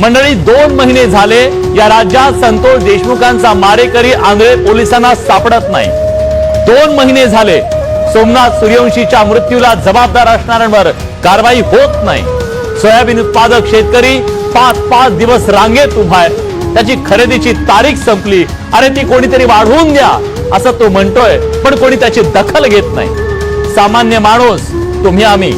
मंडळी दोन महिने झाले या राज्यात संतोष देशमुखांचा मारेकरी आंधळे पोलिसांना सापडत नाही. दोन महिने झाले सोमनाथ सूर्यवंशीच्या मृत्यूला जबाबदार असणाऱ्यांवर कारवाई होत नाही. सोयाबीन उत्पादक शेतकरी पाच पाच दिवस रांगेत उभाय त्याची खरेदीची तारीख संपली. अरे ती कोणीतरी वाढवून द्या असं तो म्हणतोय पण कोणी त्याची दखल घेत नाही. सामान्य माणूस तुम्ही आम्ही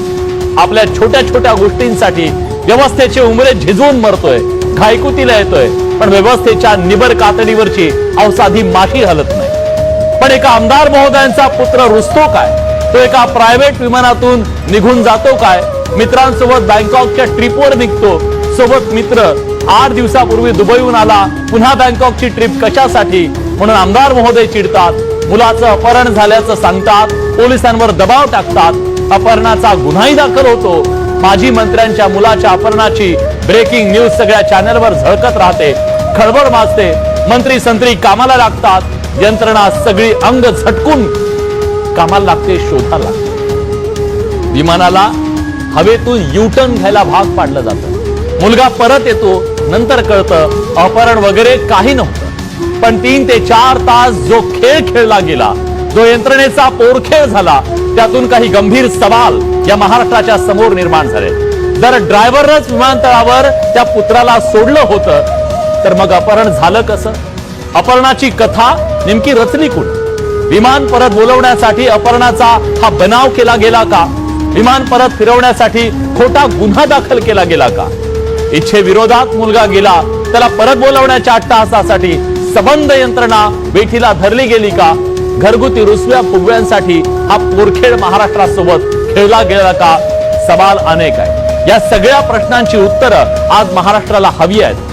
आपल्या छोट्या छोट्या गोष्टींसाठी व्यवस्थेचे उमरे झिजवून मरतोय घायकुतीला येतोय. पण व्यवस्थेच्या निबर कातडीवरची अवसाधी माशी हलत नाही. पण एका आमदार महोदयांचा पुत्र रुसतो काय? तो एका प्रायव्हेट विमानातून निघून जातो काय? मित्रांसोबत बँकॉकच्या ट्रिपवर निघतो. सोबत मित्र आठ दिवसापूर्वी दुबईहून आला. पुन्हा बँकॉकची ट्रिप कशासाठी? म्हणून आमदार महोदय चिडतात. मुलाचं अपहरण झाल्याचं सांगतात. पोलिसांवर दबाव टाकतात. अपहरणाचा गुन्हाही दाखल होतो. माजी मंत्र्यांच्या मुलाच्या अपहरणाची ब्रेकिंग न्यूज सगळ्या चॅनलवर झळकत राहते. खळबळ माजते. मंत्री संत्री कामाला लागतात. यंत्रणा सगळी अंग झटकून कामाला लागते शोधाला विमानाला हवेतून युटर्न घ्यायला भाग पाडलं जातं. मुलगा परत येतो नंतर कळतं अपहरण वगैरे काही नव्हतं. पण तीन ते चार तास जो खेळ खेळला गेला जो यंत्रणेचा पोरखेळ झाला त्यातून काही गंभीर सवाल या महाराष्ट्राच्या समोर निर्माण झाले. जर ड्रायव्हरच विमानतळावर त्या पुत्राला सोडलं होतं तर मग अपहरण झालं कसं? अपहरणाची कथा नेमकी रचली कुण विमान परत बोलवण्यासाठी अपहरणाचा हा बनाव केला गेला का? विमान परत फिरवण्यासाठी खोटा गुन्हा दाखल केला गेला का? इच्छे विरोधात मुलगा गेला त्याला परत बोलवण्याच्या अट्टहासासाठी सबंध यंत्रणा वेठीला धरली गेली का? घरगुती रुसव्या फुगव्यांसाठी हा पोरखेड महाराष्ट्रासोबत खेळला गेला का? सवाल अनेक आहे या सगळ्या प्रश्नांची उत्तरं आज महाराष्ट्राला हवी आहेत.